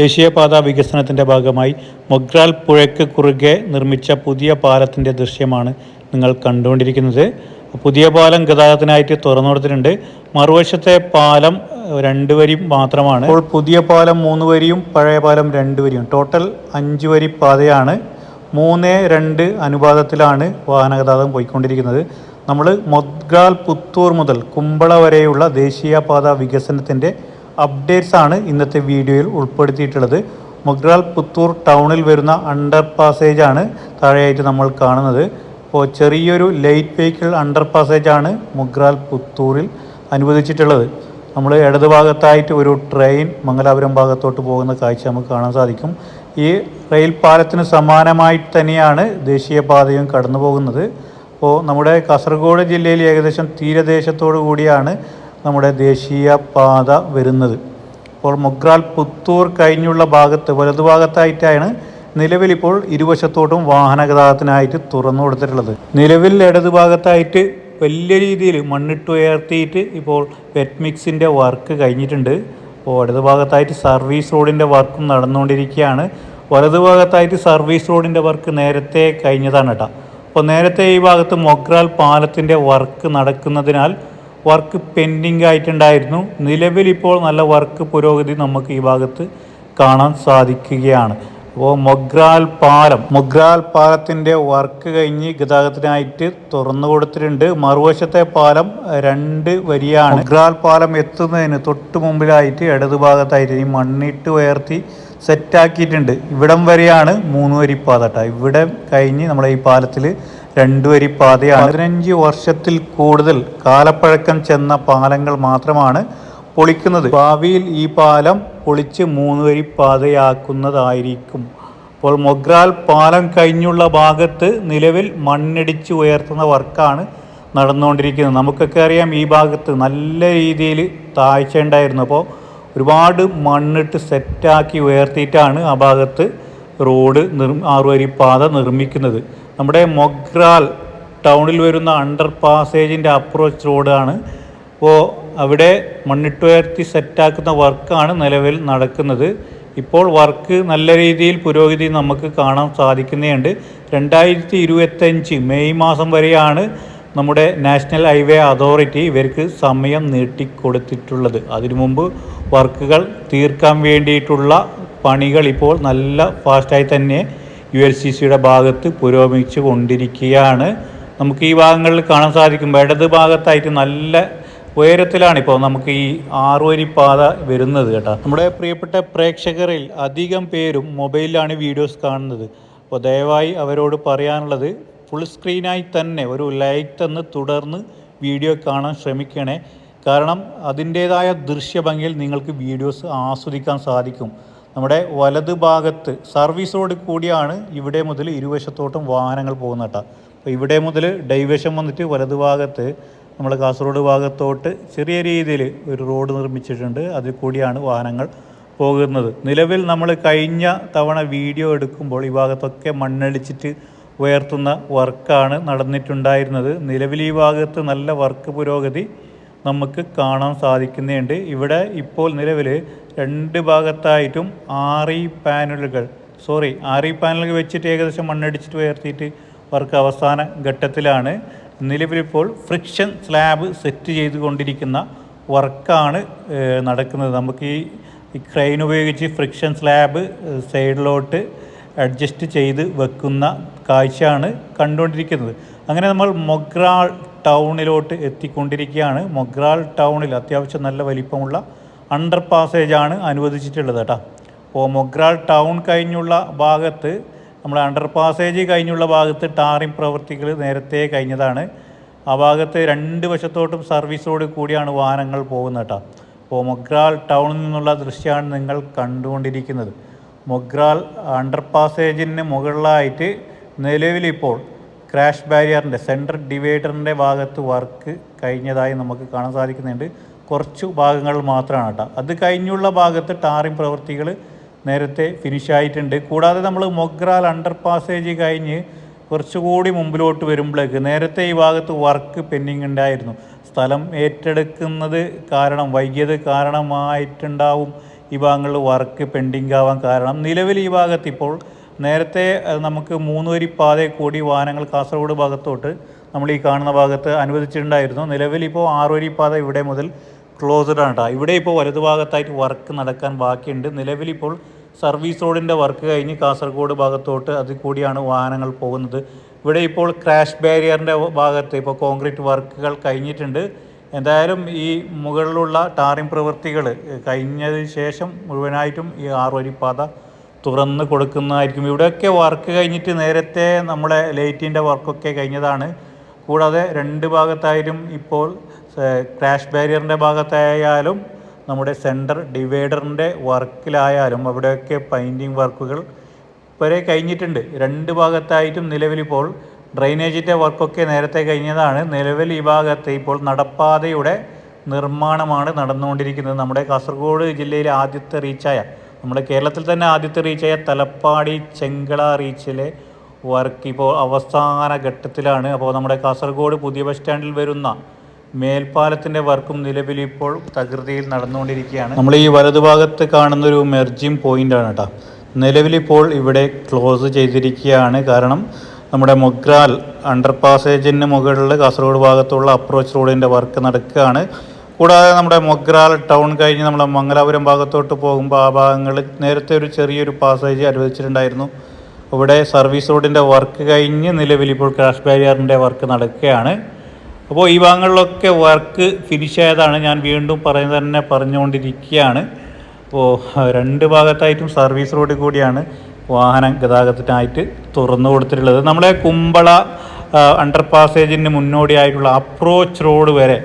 ദേശീയപാത വികസനത്തിന്റെ ഭാഗമായി മൊഗ്രാൽ പുഴയ്ക്ക് കുറുകെ നിർമ്മിച്ച പുതിയ പാലത്തിന്റെ ദൃശ്യമാണ് നിങ്ങൾ കണ്ടുകൊണ്ടിരിക്കുന്നത്. പുതിയ പാലം ഗതാഗതത്തിനായിട്ട് തുറന്നു കൊടുത്തിട്ടുണ്ട് മറുവശത്തെ പാലം രണ്ട് വരി മാത്രമാണ്. ഇപ്പോൾ പുതിയ പാലം മൂന്ന് വരിയും പഴയ പാലം രണ്ട് വരിയും. ടോട്ടൽ അഞ്ച് വരി പാതയാണ്. മൂന്ന് രണ്ട് അനുപാതത്തിലാണ് വാഹന ഗതാഗതം പോയിക്കൊണ്ടിരിക്കുന്നത്. നമ്മൾ മൊദ്ഗാൽ പുത്തൂർ മുതൽ കുമ്പള വരെയുള്ള ദേശീയപാത വികസനത്തിന്റെ അപ്ഡേറ്റ്സ് ആണ് ഇന്നത്തെ വീഡിയോയിൽ ഉൾപ്പെടുത്തിയിട്ടുള്ളത്. മുഗ്രാൽ പുത്തൂർ ടൗണിൽ വരുന്ന അണ്ടർ പാസേജ് ആണ് താഴെയായിട്ട് നമ്മൾ കാണുന്നത്. അപ്പോൾ ചെറിയൊരു ലൈറ്റ് വെഹിക്കിൾ അണ്ടർ പാസേജ് ആണ് മൊഗ്രാൽ പുത്തൂരിൽ അനുവദിച്ചിട്ടുള്ളത്. നമ്മൾ ഇടത് ഭാഗത്തായിട്ട് ഒരു ട്രെയിൻ മംഗലാപുരം ഭാഗത്തോട്ട് പോകുന്ന കാഴ്ച നമുക്ക് കാണാൻ സാധിക്കും. ഈ റെയിൽ പാലത്തിന് സമാനമായിട്ട് തന്നെയാണ് ദേശീയപാതയും കടന്നു പോകുന്നത് അപ്പോൾ നമ്മുടെ കാസർഗോഡ് ജില്ലയിൽ ഏകദേശം തീരദേശത്തോടു കൂടിയാണ് നമ്മുടെ ദേശീയ പാത വരുന്നത്. അപ്പോൾ മൊഗ്രാൽ പുത്തൂർ കഴിഞ്ഞുള്ള ഭാഗത്ത് വലതുഭാഗത്തായിട്ടാണ് നിലവിൽ ഇപ്പോൾ ഇരുവശത്തോട്ടും വാഹന ഗതാഗതത്തിനായിട്ട് തുറന്നു കൊടുത്തിട്ടുള്ളത്. നിലവിൽ ഇടതുഭാഗത്തായിട്ട് വലിയ രീതിയിൽ മണ്ണിട്ട് ഉയർത്തിയിട്ട് ഇപ്പോൾ വെറ്റ് മിക്സിന്റെ വർക്ക് കഴിഞ്ഞിട്ടുണ്ട്. അപ്പോൾ ഇടതുഭാഗത്തായിട്ട് സർവീസ് റോഡിന്റെ വർക്കും നടന്നുകൊണ്ടിരിക്കുകയാണ്. വലതുഭാഗത്തായിട്ട് സർവീസ് റോഡിന്റെ വർക്ക് നേരത്തെ കഴിഞ്ഞതാണ് കേട്ടോ. അപ്പോൾ നേരത്തെ ഈ ഭാഗത്ത് മൊഗ്രാൽ പാലത്തിന്റെ വർക്ക് നടക്കുന്നതിനാൽ വർക്ക് പെൻഡിങ് ആയിട്ടുണ്ടായിരുന്നു. നിലവിലിപ്പോൾ നല്ല വർക്ക് പുരോഗതി നമുക്ക് ഈ ഭാഗത്ത് കാണാൻ സാധിക്കുകയാണ്. അപ്പോൾ മൊഗ്രാൽ പാലം. മൊഗ്രാൽ പാലത്തിന്റെ വർക്ക് കഴിഞ്ഞ് ഗതാഗതത്തിനായിട്ട് തുറന്നു കൊടുത്തിട്ടുണ്ട്. മറുവശത്തെ പാലം രണ്ട് വരിയാണ്. മൊഗ്രാൽ പാലം എത്തുന്നതിന് തൊട്ട് മുമ്പിലായിട്ട് ഇടതു ഭാഗത്തായിട്ട് ഈ മണ്ണിട്ട് ഉയർത്തി സെറ്റാക്കിയിട്ടുണ്ട്. ഇവിടം വരെയാണ് മൂന്ന് വരി പാത ഇവിടെ കഴിഞ്ഞ് നമ്മുടെ ഈ പാലത്തിൽ രണ്ട് വരി പാതയാണ് പതിനഞ്ച് വർഷത്തിൽ കൂടുതൽ കാലപ്പഴക്കം ചെന്ന പാലങ്ങൾ മാത്രമാണ് പൊളിക്കുന്നത്. ഭാവിയിൽ ഈ പാലം പൊളിച്ച് മൂന്ന് വരി പാതയാക്കുന്നതായിരിക്കും അപ്പോൾ മൊഗ്രാൽ പാലം കഴിഞ്ഞുള്ള ഭാഗത്ത് നിലവിൽ മണ്ണിടിച്ച് ഉയർത്തുന്ന വർക്കാണ് നടന്നുകൊണ്ടിരിക്കുന്നത്. നമുക്കൊക്കെ അറിയാം ഈ ഭാഗത്ത് നല്ല രീതിയിൽ താഴ്ച ഉണ്ടായിരുന്നു. അപ്പോൾ ഒരുപാട് മണ്ണിട്ട് സെറ്റാക്കി ഉയർത്തിയിട്ടാണ് ആ ഭാഗത്ത് റോഡ് നിർ ആറുവരി പാത നിർമ്മിക്കുന്നത്. നമ്മുടെ മൊഗ്രാൽ ടൗണിൽ വരുന്ന അണ്ടർ പാസേജിന്റെ അപ്രോച്ച് റോഡാണ്. അപ്പോൾ അവിടെ മണ്ണിട്ടുയർത്തി സെറ്റാക്കുന്ന വർക്കാണ് നിലവിൽ നടക്കുന്നത്. ഇപ്പോൾ വർക്ക് നല്ല രീതിയിൽ പുരോഗതി നമുക്ക് കാണാൻ സാധിക്കുന്നതുണ്ട് രണ്ടായിരത്തി ഇരുപത്തഞ്ച് മെയ് മാസം വരെയാണ് നമ്മുടെ നാഷണൽ ഹൈവേ അതോറിറ്റി ഇവർക്ക് സമയം നീട്ടിക്കൊടുത്തിട്ടുള്ളത്. അതിനു മുമ്പ് വർക്കുകൾ തീർക്കാൻ വേണ്ടിയിട്ടുള്ള പണികൾ ഇപ്പോൾ നല്ല ഫാസ്റ്റായി തന്നെ യു എൽ സി സിയുടെ ഭാഗത്ത് പുരോഗമിച്ചു കൊണ്ടിരിക്കുകയാണ്. നമുക്ക് ഈ ഭാഗങ്ങളിൽ കാണാൻ സാധിക്കും. ഇടത് ഭാഗത്തായിട്ട് നല്ല ഉയരത്തിലാണ് ഇപ്പോൾ നമുക്ക് ഈ ആറുവരി പാത വരുന്നത് കേട്ടോ. നമ്മുടെ പ്രിയപ്പെട്ട പ്രേക്ഷകരിൽ അധികം പേരും മൊബൈലിലാണ് വീഡിയോസ് കാണുന്നത്. അപ്പോൾ ദയവായി അവരോട് പറയാനുള്ളത് ഫുൾ സ്ക്രീനായി തന്നെ ഒരു ലൈക്ക് തന്ന് തുടർന്ന് വീഡിയോ കാണാൻ ശ്രമിക്കണേ. കാരണം അതിന്റേതായ ദൃശ്യഭംഗിയിൽ നിങ്ങൾക്ക് വീഡിയോസ് ആസ്വദിക്കാൻ സാധിക്കും. നമ്മുടെ വലത് ഭാഗത്ത് സർവീസ് റോഡ് കൂടിയാണ് ഇവിടെ മുതൽ ഇരുവശത്തോട്ടും വാഹനങ്ങൾ പോകുന്ന കേട്ടോ. അപ്പോൾ ഇവിടെ മുതൽ ഡൈവേഷൻ വന്നിട്ട് വലത് ഭാഗത്ത് നമ്മൾ കാസർഗോഡ് ഭാഗത്തോട്ട് ചെറിയ രീതിയിൽ ഒരു റോഡ് നിർമ്മിച്ചിട്ടുണ്ട്. അതിൽ കൂടിയാണ് വാഹനങ്ങൾ പോകുന്നത്. നിലവിൽ നമ്മൾ കഴിഞ്ഞ തവണ വീഡിയോ എടുക്കുമ്പോൾ ഈ ഭാഗത്തൊക്കെ മണ്ണടിച്ചിട്ട് ഉയർത്തുന്ന വർക്കാണ് നടന്നിട്ടുണ്ടായിരുന്നത്. നിലവിൽ ഈ ഭാഗത്ത് നല്ല വർക്ക് പുരോഗതി നമുക്ക് കാണാൻ സാധിക്കുന്നുണ്ട്. ഇവിടെ ഇപ്പോൾ നിലവിൽ രണ്ട് ഭാഗത്തായിട്ടും ആറി പാനലുകൾ സോറി ആറി പാനലുകൾ വെച്ചിട്ട് ഏകദേശം മണ്ണടിച്ചിട്ട് ഉയർത്തിയിട്ട് വർക്ക് അവസാന ഘട്ടത്തിലാണ്. നിലവിലിപ്പോൾ ഫ്രിക്ഷൻ സ്ലാബ് സെറ്റ് ചെയ്തുകൊണ്ടിരിക്കുന്ന വർക്കാണ് നടക്കുന്നത്. നമുക്ക് ഈ ഈ ക്രെയിൻ ഉപയോഗിച്ച് ഫ്രിക്ഷൻ സ്ലാബ് സൈഡിലോട്ട് അഡ്ജസ്റ്റ് ചെയ്ത് വെക്കുന്ന കാഴ്ചയാണ് കണ്ടുകൊണ്ടിരിക്കുന്നത്. അങ്ങനെ നമ്മൾ മൊഗ്രാൾ ടൗണിലോട്ട് എത്തിക്കൊണ്ടിരിക്കുകയാണ്. മൊഗ്രാൾ ടൗണിൽ അത്യാവശ്യം നല്ല വലിപ്പമുള്ള അണ്ടർ പാസേജാണ് അനുവദിച്ചിട്ടുള്ളത് കേട്ടോ. അപ്പോൾ മൊഗ്രാൾ ടൗൺ കഴിഞ്ഞുള്ള ഭാഗത്ത് നമ്മൾ അണ്ടർ പാസേജ് കഴിഞ്ഞുള്ള ഭാഗത്ത് ടാറിംഗ് പ്രവൃത്തികൾ നേരത്തെ കഴിഞ്ഞതാണ്. ആ ഭാഗത്ത് രണ്ട് വശത്തോട്ടും സർവീസോട് കൂടിയാണ് വാഹനങ്ങൾ പോകുന്നത് കേട്ടോ. അപ്പോൾ മൊഗ്രാൽ ടൗണിൽ നിന്നുള്ള ദൃശ്യമാണ് നിങ്ങൾ കണ്ടുകൊണ്ടിരിക്കുന്നത്. മൊഗ്രാൽ അണ്ടർ പാസേജിന് മുകളിലായിട്ട് നിലവിലിപ്പോൾ ക്രാഷ് ബാരിയറിന്റെ സെൻട്രൽ ഡിവൈഡറിന്റെ ഭാഗത്ത് വർക്ക് കഴിഞ്ഞതായി നമുക്ക് കാണാൻ സാധിക്കുന്നുണ്ട്. കുറച്ചു ഭാഗങ്ങൾ മാത്രമാണ് കേട്ടോ. അത് കഴിഞ്ഞുള്ള ഭാഗത്ത് ടാറിംഗ് പ്രവൃത്തികൾ നേരത്തെ ഫിനിഷ് ആയിട്ടുണ്ട്. കൂടാതെ നമ്മൾ മൊഗ്രാൽ അണ്ടർ പാസേജ് കഴിഞ്ഞ് കുറച്ചുകൂടി മുമ്പിലോട്ട് വരുമ്പോഴേക്ക് നേരത്തെ ഈ ഭാഗത്ത് വർക്ക് പെൻഡിങ് ഉണ്ടായിരുന്നു. സ്ഥലം ഏറ്റെടുക്കുന്നത് കാരണം വൈകിയത് കാരണമായിട്ടുണ്ടാവും ഈ ഭാഗങ്ങളിൽ വർക്ക് പെൻഡിങ് ആവാൻ കാരണം. നിലവിൽ ഈ ഭാഗത്ത് ഇപ്പോൾ നേരത്തെ നമുക്ക് മൂന്ന് വരി പാതയിൽ കൂടി വാഹനങ്ങൾ കാസർഗോഡ് ഭാഗത്തോട്ട് നമ്മൾ ഈ കാണുന്ന ഭാഗത്ത് അനുവദിച്ചിട്ടുണ്ടായിരുന്നു. നിലവിൽ ഇപ്പോൾ ആറുവരി പാത ഇവിടെ മുതൽ ക്ലോസ്ഡ് ആണ് കേട്ടോ ഇവിടെ ഇപ്പോൾ വലതുഭാഗത്തായിട്ട് വർക്ക് നടക്കാൻ ബാക്കിയുണ്ട്. നിലവിലിപ്പോൾ സർവീസ് റോഡിന്റെ വർക്ക് കഴിഞ്ഞ് കാസർഗോഡ് ഭാഗത്തോട്ട് അതിൽ കൂടിയാണ് വാഹനങ്ങൾ പോകുന്നത്. ഇവിടെ ഇപ്പോൾ ക്രാഷ് ബാരിയറിന്റെ ഭാഗത്ത് ഇപ്പോൾ കോൺക്രീറ്റ് വർക്കുകൾ കഴിഞ്ഞിട്ടുണ്ട്. എന്തായാലും ഈ മുകളിലുള്ള ടാറിംഗ് പ്രവൃത്തികൾ കഴിഞ്ഞതിന് ശേഷം മുഴുവനായിട്ടും ഈ ആറുവരി പാത തുറന്ന് കൊടുക്കുന്നതായിരിക്കും. ഇവിടെയൊക്കെ വർക്ക് കഴിഞ്ഞിട്ട് നേരത്തെ നമ്മുടെ ലൈറ്റിന്റെ വർക്കൊക്കെ കഴിഞ്ഞതാണ്. കൂടാതെ രണ്ട് ഭാഗത്തായാലും ഇപ്പോൾ ക്രാഷ് ബാരിയറിന്റെ ഭാഗത്തായാലും നമ്മുടെ സെന്റർ ഡിവൈഡറിന്റെ വർക്കിലായാലും അവിടെയൊക്കെ പെയിന്റിങ് വർക്കുകൾ വരെ കഴിഞ്ഞിട്ടുണ്ട്. രണ്ട് ഭാഗത്തായിട്ടും നിലവിലിപ്പോൾ ഡ്രൈനേജിന്റെ വർക്കൊക്കെ നേരത്തെ കഴിഞ്ഞതാണ്. നിലവിൽ ഈ ഭാഗത്ത് ഇപ്പോൾ നടപ്പാതയുടെ നിർമ്മാണമാണ് നടന്നുകൊണ്ടിരിക്കുന്നത്. നമ്മുടെ കാസർഗോഡ് ജില്ലയിലെ ആദ്യത്തെ റീച്ചായ നമ്മുടെ കേരളത്തിൽ തന്നെ ആദ്യത്തെ റീച്ചായ തലപ്പാടി ചെങ്കള റീച്ചിലെ വർക്ക് ഇപ്പോൾ അവസാന ഘട്ടത്തിലാണ്. അപ്പോൾ നമ്മുടെ കാസർഗോഡ് പുതിയ ബസ് സ്റ്റാൻഡിൽ വരുന്ന മേൽപ്പാലത്തിന്റെ വർക്കും നിലവിൽ ഇപ്പോൾ തകൃതിയിൽ നടന്നുകൊണ്ടിരിക്കുകയാണ്. നമ്മൾ ഈ വലതുഭാഗത്ത് കാണുന്ന ഒരു മെർജിങ് പോയിന്റ് ആണ് കേട്ടോ. നിലവിലിപ്പോൾ ഇവിടെ ക്ലോസ് ചെയ്തിരിക്കുകയാണ്. കാരണം നമ്മുടെ മൊഗ്രാൽ അണ്ടർ പാസേജിന് മുകളിൽ കാസർഗോഡ് ഭാഗത്തുള്ള അപ്രോച്ച് റോഡിന്റെ വർക്ക് നടക്കുകയാണ്. കൂടാതെ നമ്മുടെ മൊഗ്രാൽ ടൗൺ കഴിഞ്ഞ് നമ്മുടെ മംഗലാപുരം ഭാഗത്തോട്ട് പോകുമ്പോൾ ആ ഭാഗങ്ങളിൽ നേരത്തെ ഒരു ചെറിയൊരു പാസേജ് അനുവദിച്ചിട്ടുണ്ടായിരുന്നു. ഇവിടെ സർവീസ് റോഡിന്റെ വർക്ക് കഴിഞ്ഞ് നിലവിൽ ഇപ്പോൾ ക്രാഷ് ബാരിയറിന്റെ വർക്ക് നടക്കുകയാണ്. അപ്പോൾ ഈ ഭാഗങ്ങളിലൊക്കെ വർക്ക് ഫിനിഷ് ആയതാണ്. ഞാൻ വീണ്ടും പറയുന്നത് തന്നെ പറഞ്ഞുകൊണ്ടിരിക്കുകയാണ്. അപ്പോൾ രണ്ട് ഭാഗത്തായിട്ടും സർവീസ് റോഡിൽ കൂടിയാണ് വാഹനം ഗതാഗതത്തിനായിട്ട് തുറന്നു കൊടുത്തിട്ടുള്ളത്. നമ്മുടെ കുമ്പള അണ്ടർ പാസേജിന് മുന്നോടിയായിട്ടുള്ള അപ്രോച്ച് റോഡ് വരെ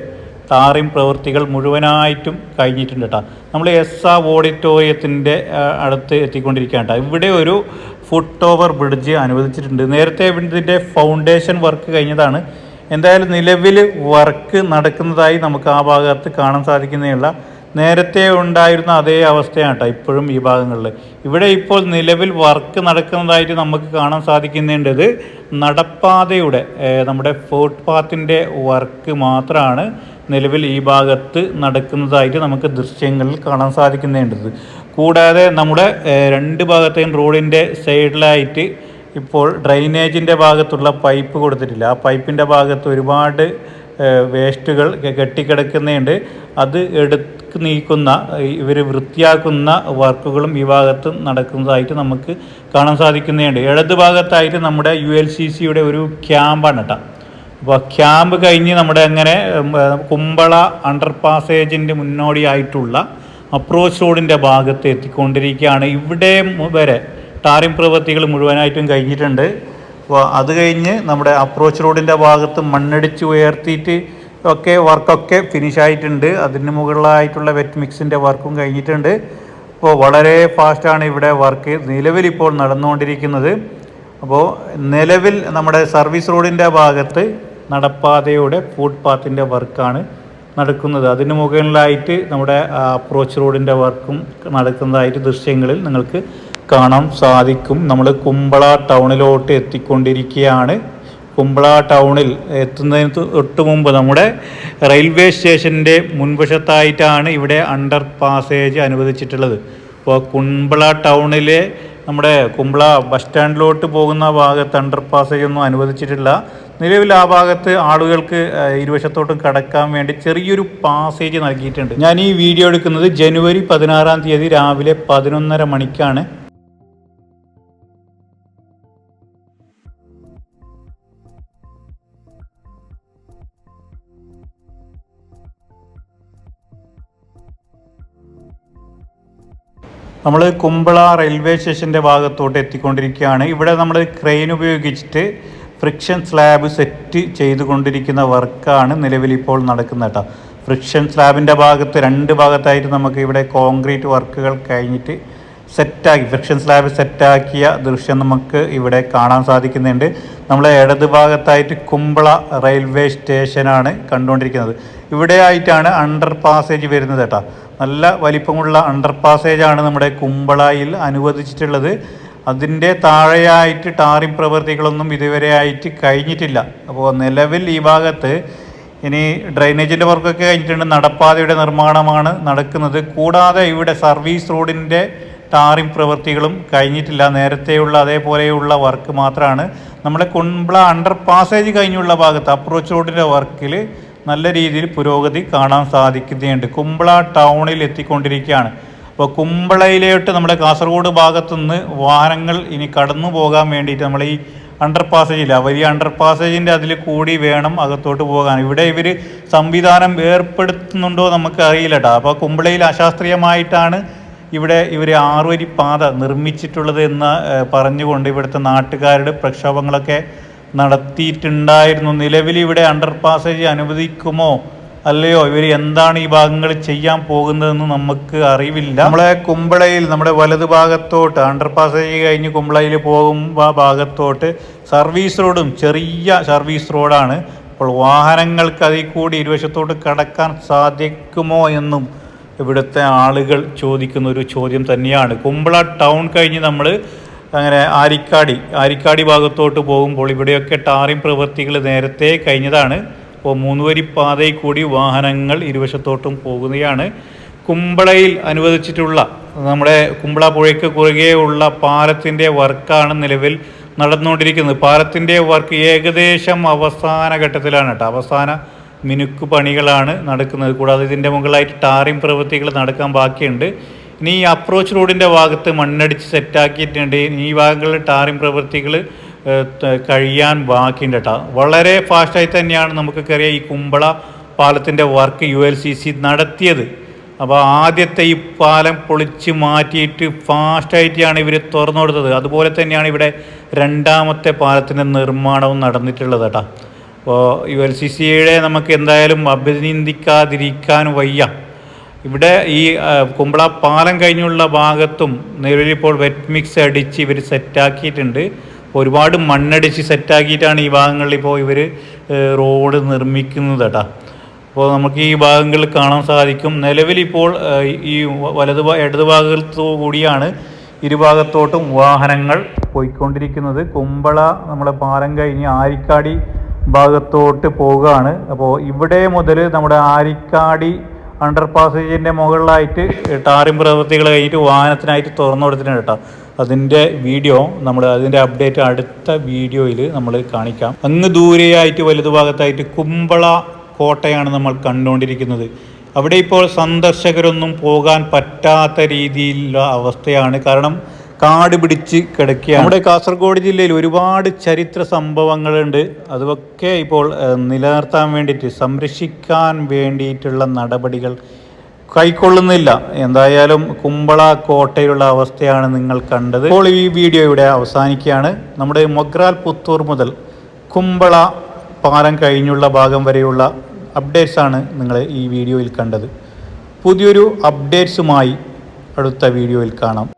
ടാറിംഗ് പ്രവൃത്തികൾ മുഴുവനായിട്ടും കഴിഞ്ഞിട്ടുണ്ട് കേട്ടോ നമ്മൾ എസ് ആ ഓഡിറ്റോറിയത്തിന്റെ അടുത്ത് എത്തിക്കൊണ്ടിരിക്കുകയാണ് കേട്ടോ ഇവിടെ ഒരു ഫുട് ഓവർ ബ്രിഡ്ജ് അനുവദിച്ചിട്ടുണ്ട്. നേരത്തെ ഇതിന്റെ ഫൗണ്ടേഷൻ വർക്ക് കഴിഞ്ഞതാണ്. എന്തായാലും നിലവിൽ വർക്ക് നടക്കുന്നതായി നമുക്ക് ആ ഭാഗത്ത് കാണാൻ സാധിക്കുന്നതല്ല നേരത്തെ ഉണ്ടായിരുന്ന അതേ അവസ്ഥയാണ് കേട്ടോ ഇപ്പോഴും ഈ ഭാഗങ്ങളിൽ ഇവിടെ ഇപ്പോൾ നിലവിൽ വർക്ക് നടക്കുന്നതായിട്ട് നമുക്ക് കാണാൻ സാധിക്കുന്നുണ്ടത് നടപ്പാതയുടെ നമ്മുടെ ഫുട്പാത്തിന്റെ വർക്ക് മാത്രമാണ് നിലവിൽ ഈ ഭാഗത്ത് നടക്കുന്നതായിട്ട് നമുക്ക് ദൃശ്യങ്ങളിൽ കാണാൻ സാധിക്കുന്നുണ്ടത്. കൂടാതെ നമ്മുടെ രണ്ട് ഭാഗത്തെയും റോഡിന്റെ സൈഡിലായിട്ട് ഇപ്പോൾ ഡ്രൈനേജിന്റെ ഭാഗത്തുള്ള പൈപ്പ് കൊടുത്തിട്ടില്ല. ആ പൈപ്പിന്റെ ഭാഗത്ത് ഒരുപാട് വേസ്റ്റുകൾ കെട്ടിക്കിടക്കുന്നുണ്ട്. അത് എടുത്ത് നീക്കുന്ന ഇവർ വൃത്തിയാക്കുന്ന വർക്കുകളും ഈ ഭാഗത്ത് നടക്കുന്നതായിട്ട് നമുക്ക് കാണാൻ സാധിക്കുന്നുണ്ട്. ഇടത് ഭാഗത്തായിട്ട് നമ്മുടെ യു എൽ സി സിയുടെ ഒരു ക്യാമ്പാണ് കേട്ടോ അപ്പോൾ ക്യാമ്പ് കഴിഞ്ഞ് നമ്മുടെ അങ്ങനെ കുമ്പള അണ്ടർ പാസേജിന്റെ മുന്നോടിയായിട്ടുള്ള അപ്രോച്ച് റോഡിന്റെ ഭാഗത്ത് എത്തിക്കൊണ്ടിരിക്കുകയാണ്. ഇവിടെ വരെ ടാറിംഗ് പ്രവൃത്തികൾ മുഴുവനായിട്ടും കഴിഞ്ഞിട്ടുണ്ട്. അപ്പോൾ അത് കഴിഞ്ഞ് നമ്മുടെ അപ്രോച്ച് റോഡിന്റെ ഭാഗത്ത് മണ്ണടിച്ച് ഉയർത്തിയിട്ട് ഒക്കെ വർക്കൊക്കെ ഫിനിഷ് ആയിട്ടുണ്ട്. അതിന് മുകളിലായിട്ടുള്ള വെറ്റ് മിക്സിന്റെ വർക്കും കഴിഞ്ഞിട്ടുണ്ട്. അപ്പോൾ വളരെ ഫാസ്റ്റാണ് ഇവിടെ വർക്ക് നിലവിലിപ്പോൾ നടന്നുകൊണ്ടിരിക്കുന്നത്. അപ്പോൾ നിലവിൽ നമ്മുടെ സർവീസ് റോഡിന്റെ ഭാഗത്ത് നടപ്പാതയുടെ ഫുട്പാത്തിന്റെ വർക്കാണ് നടക്കുന്നത്. അതിന് മുകളിലായിട്ട് നമ്മുടെ അപ്രോച്ച് റോഡിന്റെ വർക്കും നടക്കുന്നതായിട്ട് ദൃശ്യങ്ങളിൽ നിങ്ങൾക്ക് കാണാൻ സാധിക്കും. നമ്മൾ കുമ്പള ടൗണിലോട്ട് എത്തിക്കൊണ്ടിരിക്കുകയാണ്. കുമ്പള ടൗണിൽ എത്തുന്നതിന് തൊട്ട് മുമ്പ് നമ്മുടെ റെയിൽവേ സ്റ്റേഷന്റെ മുൻവശത്തായിട്ടാണ് ഇവിടെ അണ്ടർ പാസേജ് അനുവദിച്ചിട്ടുള്ളത്. അപ്പോൾ കുമ്പള ടൗണിലെ നമ്മുടെ കുമ്പള ബസ് സ്റ്റാൻഡിലോട്ട് പോകുന്ന ഭാഗത്ത് അണ്ടർ പാസേജ് ഒന്നും അനുവദിച്ചിട്ടില്ല. നിലവിൽ ആ ഭാഗത്ത് ആളുകൾക്ക് ഇരുവശത്തോട്ടും കടക്കാൻ വേണ്ടി ചെറിയൊരു പാസേജ് നൽകിയിട്ടുണ്ട്. ഞാൻ ഈ വീഡിയോ എടുക്കുന്നത് ജനുവരി പതിനാറാം തീയതി രാവിലെ പതിനൊന്നര മണിക്കാണ്. നമ്മൾ കുമ്പള റെയിൽവേ സ്റ്റേഷന്റെ ഭാഗത്തോട്ട് എത്തിക്കൊണ്ടിരിക്കുകയാണ്. ഇവിടെ നമ്മൾ ക്രെയിൻ ഉപയോഗിച്ചിട്ട് ഫ്രിക്ഷൻ സ്ലാബ് സെറ്റ് ചെയ്തുകൊണ്ടിരിക്കുന്ന വർക്കാണ് നിലവിൽ ഇപ്പോൾ നടക്കുന്നത് കേട്ടോ. ഫ്രിക്ഷൻ സ്ലാബിന്റെ ഭാഗത്ത് രണ്ട് ഭാഗത്തായിട്ട് നമുക്ക് ഇവിടെ കോൺക്രീറ്റ് വർക്കുകൾ കഴിഞ്ഞിട്ട് സെറ്റാക്കി ഫ്രിക്ഷൻ സ്ലാബ് സെറ്റാക്കിയ ദൃശ്യം നമുക്ക് ഇവിടെ കാണാൻ സാധിക്കുന്നുണ്ട്. നമ്മളെ ഇടത് ഭാഗത്തായിട്ട് കുമ്പള റെയിൽവേ സ്റ്റേഷനാണ് കണ്ടുകൊണ്ടിരിക്കുന്നത്. ഇവിടെ ആയിട്ടാണ് അണ്ടർ പാസേജ് വരുന്നത് കേട്ടോ. നല്ല വലിപ്പമുള്ള അണ്ടർ പാസേജാണ് നമ്മുടെ കുമ്പളയിൽ അനുവദിച്ചിട്ടുള്ളത്. അതിന്റെ താഴെയായിട്ട് ടാറിംഗ് പ്രവൃത്തികളൊന്നും ഇതുവരെ ആയിട്ട് കഴിഞ്ഞിട്ടില്ല. അപ്പോൾ നിലവിൽ ഈ ഭാഗത്ത് ഇനി ഡ്രൈനേജിന്റെ വർക്കൊക്കെ കഴിഞ്ഞിട്ടുണ്ട്. നടപ്പാതയുടെ നിർമ്മാണമാണ് നടക്കുന്നത്. കൂടാതെ ഇവിടെ സർവീസ് റോഡിന്റെ ടാറിംഗ് പ്രവൃത്തികളും കഴിഞ്ഞിട്ടില്ല. നേരത്തെയുള്ള അതേപോലെയുള്ള വർക്ക് മാത്രമാണ് നമ്മുടെ കുമ്പള അണ്ടർ പാസേജ് കഴിഞ്ഞുള്ള ഭാഗത്ത് അപ്രോച്ച് റോഡിന്റെ വർക്കിൽ നല്ല രീതിയിൽ പുരോഗതി കാണാൻ സാധിക്കുന്നുണ്ട്. കുമ്പള ടൗണിൽ എത്തിക്കൊണ്ടിരിക്കുകയാണ്. അപ്പോൾ കുമ്പളയിലോട്ട് നമ്മുടെ കാസർഗോഡ് ഭാഗത്തുനിന്ന് വാഹനങ്ങൾ ഇനി കടന്നു പോകാൻ വേണ്ടിയിട്ട് നമ്മൾ ഈ അണ്ടർ പാസേജില്ല വലിയ അണ്ടർ പാസേജിന്റെ അതിൽ കൂടി വേണം അകത്തോട്ട് പോകാൻ. ഇവിടെ ഇവർ സംവിധാനം ഏർപ്പെടുത്തുന്നുണ്ടോ നമുക്ക് അറിയില്ല കേട്ടോ അപ്പോൾ കുമ്പളയിൽ അശാസ്ത്രീയമായിട്ടാണ് ഇവിടെ ഇവർ ആറുവരി പാത നിർമ്മിച്ചിട്ടുള്ളത് എന്ന് പറഞ്ഞുകൊണ്ട് ഇവിടുത്തെ നാട്ടുകാരുടെ പ്രക്ഷോഭങ്ങളൊക്കെ നടത്തിയിട്ടുണ്ടായിരുന്നു. നിലവിൽ ഇവിടെ അണ്ടർ പാസേജ് അനുവദിക്കുമോ അല്ലയോ? ഇവർ എന്താണ് ഈ ഭാഗങ്ങൾ ചെയ്യാൻ പോകുന്നതെന്ന് നമുക്ക് അറിവില്ല. നമ്മളെ കുമ്പളയിൽ നമ്മുടെ വലത് ഭാഗത്തോട്ട് അണ്ടർ പാസേജ് കഴിഞ്ഞ് കുമ്പളയിൽ പോകുമ്പോൾ ഭാഗത്തോട്ട് സർവീസ് റോഡും ചെറിയ സർവീസ് റോഡാണ്. അപ്പോൾ വാഹനങ്ങൾക്ക് അതിൽ കൂടി ഇരുവശത്തോട്ട് കടക്കാൻ സാധിക്കുമോ എന്നും ഇവിടുത്തെ ആളുകൾ ചോദിക്കുന്ന ഒരു ചോദ്യം തന്നെയാണ്. കുമ്പള ടൗൺ കഴിഞ്ഞ് നമ്മൾ അങ്ങനെ ആരിക്കാടി ആരിക്കാടി ഭാഗത്തോട്ട് പോകുമ്പോൾ ഇവിടെയൊക്കെ ടാറിംഗ് പ്രവൃത്തികൾ നേരത്തെ കഴിഞ്ഞതാണ്. അപ്പോൾ മൂന്നുവരി പാതയിൽ കൂടി വാഹനങ്ങൾ ഇരുവശത്തോട്ടും പോകുകയാണ് കുമ്പളയിൽ അനുവദിച്ചിട്ടുള്ള നമ്മുടെ കുമ്പള പുഴയ്ക്ക് കുറുകെ ഉള്ള പാലത്തിന്റെ വർക്കാണ് നിലവിൽ നടന്നുകൊണ്ടിരിക്കുന്നത്. പാലത്തിന്റെ വർക്ക് ഏകദേശം അവസാന ഘട്ടത്തിലാണ് കേട്ടോ. അവസാന മിനുക്ക് പണികളാണ് നടക്കുന്നത്. കൂടാതെ ഇതിന്റെ മുകളിലായിട്ട് ടാറിംഗ് പ്രവൃത്തികൾ നടക്കാൻ ബാക്കിയുണ്ട്. ഇനി ഈ അപ്രോച്ച് റോഡിന്റെ ഭാഗത്ത് മണ്ണടിച്ച് സെറ്റാക്കിയിട്ടുണ്ട് ഈ ഭാഗങ്ങളിൽ ടാറിംഗ് പ്രവൃത്തികൾ കഴിയാൻ ബാക്കിയുണ്ട് കേട്ടോ വളരെ ഫാസ്റ്റായി തന്നെയാണ് നമുക്കൊക്കെ ഈ കുമ്പള പാലത്തിന്റെ work U L C C നടത്തിയത്. അപ്പോൾ ആദ്യത്തെ ഈ പാലം പൊളിച്ച് മാറ്റിയിട്ട് ഫാസ്റ്റായിട്ടാണ് ഇവർ തുറന്നു കൊടുത്തത്. അതുപോലെ തന്നെയാണ് ഇവിടെ രണ്ടാമത്തെ പാലത്തിന്റെ നിർമ്മാണവും നടന്നിട്ടുള്ളത് കേട്ടോ അപ്പോൾ യു എൽ സി സിയുടെ നമുക്ക് എന്തായാലും അഭിനന്ദിക്കാതിരിക്കാൻ വയ്യ. ഇവിടെ ഈ കുമ്പള പാലം കഴിഞ്ഞുള്ള ഭാഗത്തും നിലവിലിപ്പോൾ വെറ്റ് മിക്സ് അടിച്ച് ഇവർ സെറ്റാക്കിയിട്ടുണ്ട് ഒരുപാട് മണ്ണടിച്ച് സെറ്റാക്കിയിട്ടാണ് ഈ ഭാഗങ്ങളിൽ ഇപ്പോൾ ഇവർ റോഡ് നിർമ്മിക്കുന്നത് കേട്ടോ. അപ്പോൾ നമുക്ക് ഈ ഭാഗങ്ങളിൽ കാണാൻ സാധിക്കും. നിലവിലിപ്പോൾ ഈ വലതു ഇടത് ഭാഗത്തു കൂടിയാണ് ഇരുഭാഗത്തോട്ടും വാഹനങ്ങൾ പോയിക്കൊണ്ടിരിക്കുന്നത്. കുമ്പള നമ്മുടെ പാലം കഴിഞ്ഞ് ആരിക്കാടി ഭാഗത്തോട്ട് പോവുകയാണ്. അപ്പോൾ ഇവിടെ മുതൽ നമ്മുടെ ആരിക്കാടി അണ്ടർ പാസേജിന്റെ മുകളിലായിട്ട് ടാറിം പ്രവൃത്തികൾ കഴിഞ്ഞിട്ട് വാഹനത്തിനായിട്ട് തുറന്നു കൊടുത്തിട്ടുണ്ട് കേട്ടോ. അതിന്റെ വീഡിയോ നമ്മൾ അതിന്റെ അപ്ഡേറ്റ് അടുത്ത വീഡിയോയിൽ നമ്മൾ കാണിക്കാം. അങ്ങ് ദൂരെയായിട്ട് വലതു ഭാഗത്തായിട്ട് കുമ്പള കോട്ടയാണ് നമ്മൾ കണ്ടുകൊണ്ടിരിക്കുന്നത്. അവിടെ ഇപ്പോൾ സന്ദർശകരൊന്നും പോകാൻ പറ്റാത്ത രീതിയിലുള്ള അവസ്ഥയാണ്. കാരണം കാട് പിടിച്ച് കിടക്കുകയാണ്. നമ്മുടെ കാസർഗോഡ് ജില്ലയിൽ ഒരുപാട് ചരിത്ര സംഭവങ്ങളുണ്ട്. അതൊക്കെ ഇപ്പോൾ നിലനിർത്താൻ വേണ്ടിയിട്ട് സംരക്ഷിക്കാൻ വേണ്ടിയിട്ടുള്ള നടപടികൾ കൈക്കൊള്ളുന്നില്ല. എന്തായാലും കുമ്പള കോട്ടയിലുള്ള അവസ്ഥയാണ് നിങ്ങൾ കണ്ടത്. ഇപ്പോൾ ഈ വീഡിയോ ഇവിടെ അവസാനിക്കുകയാണ്. നമ്മുടെ മൊഗ്രാൽ പുത്തൂർ മുതൽ കുമ്പള പാലം കഴിഞ്ഞുള്ള ഭാഗം വരെയുള്ള അപ്ഡേറ്റ്സാണ് നിങ്ങൾ ഈ വീഡിയോയിൽ കണ്ടത്. പുതിയൊരു അപ്ഡേറ്റ്സുമായി അടുത്ത വീഡിയോയിൽ കാണാം.